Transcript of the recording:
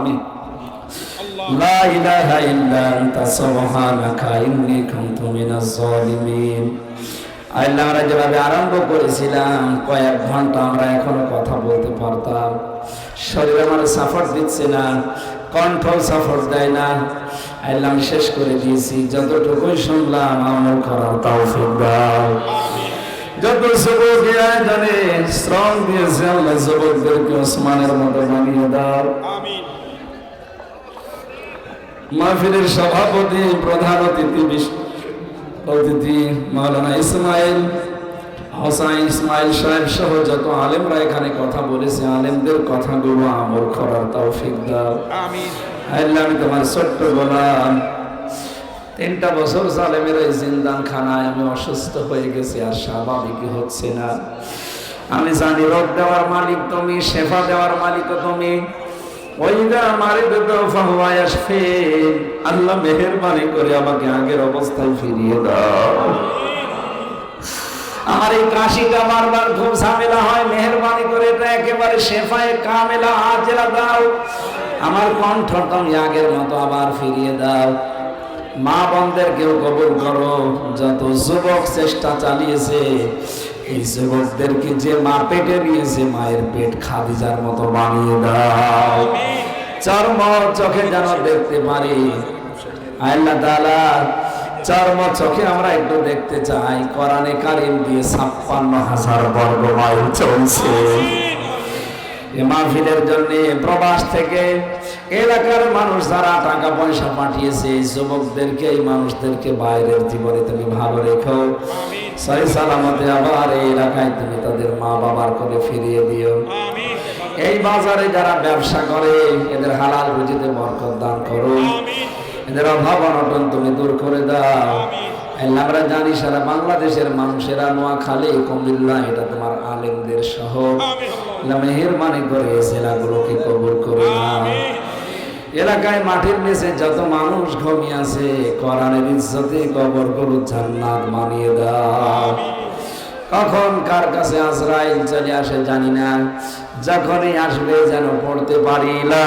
আমি লা ইলাহা ইল্লা আনতা, সুবহানাকা কুনতু মিনাজ জালিমিন যেভাবে আরম্ভ করেছিলাম, কয়েক ঘণ্টা আমরা এখনও কথা বলতে পারতাম। শরীর আমার সাফর দিচ্ছে না কণ্ঠ সাফর দেয় না। আল্লাহ শেষ করে দিয়েছি। যতটুকুই শুনলাম, আমল করার তৌফিক দাও। যত যুবক শ্রম দিয়েছে আল্লাহ, যুবকদেরকে ওসমানের মতো বানিয়ে দাও আমিন মাহফিলের সভাপতি প্রধান অতিথি অতিথি মাওলানা ইসমাইল হোসাইন ইসমাইল সাহেব সহ যত আলেমরা এখানে কথা বলেছে আলেমদের কথাগুলো আমল করার তৌফিক দাও। আমিন। আল্লাহ আমি তোমার ছোট্ট গোলাম। তিনটা বছর সালেমের এই জিন্দান খানায় আমি অসুস্থ হয়ে গেছি আর স্বাভাবিক হচ্ছে না? আমি জানি রোগ দেওয়ার মালিক তুমি শেফা দেওয়ার মালিক তুমি। আল্লাহ মেহেরবানি করে আমাকে আগের অবস্থায় ফিরিয়ে দাও। আমার এই কাশিটা বারবার খুব ঝামেলা হয়, মেহরবানি করে এটা একেবারে শেফায় কামেলা দাও। আমার কণ্ঠ তুমি আগের মতো আবার ফিরিয়ে দাও। মা বোনদের কেউ কবুল করো, যত যুবক চেষ্টা চালিয়েছে এই যুবকদেরকে যে মা পেটে নিয়েছে, মায়ের পেট খাদিজার মতো বানিয়ে দাও। চর্ম চোখে যেন দেখতে পারি। আল্লাহ তাআলা চর্ম চোখে আমরা একটু দেখতে চাই। কোরআনে কারিম দিয়ে ছাপ্পান্ন হাজার বর্গ মাইল চলছে। এ মাহফিলের জন্য প্রবাস থেকে এলাকার মানুষ যারা টাকা পয়সা পাঠিয়েছে যুবকদেরকে, এই মানুষদেরকে বাইরের জীবনে তুমি ভালো রেখো। সহি সালামতে আবার এই এলাকায় তুমি তাদের মা বাবার করে ফিরিয়ে দিও। এই বাজারে যারা ব্যবসা করে এদের হালাল রুজিতে বরকত দান করো। এদের অভাব অনটন তুমি দূর করে দাও। আমরা জানি সারা বাংলাদেশের মানুষেরা নোয়াখালী কুমিল্লা এটা তোমার আলেমদের শহর। মেহেরবানি করে জেলাগুলোকে কবুল করে নাও। এলাকায় মাটির নিচে যত মানুষ ঘুমিয়ে আছে, কোরআনের ইজ্জতে কবরগুলো জান্নাত মানিয়ে দাও। কখন কার কাছে আজরাইল চলে আসে জানি না, যখনই আসবে যেন পড়তে পারি লা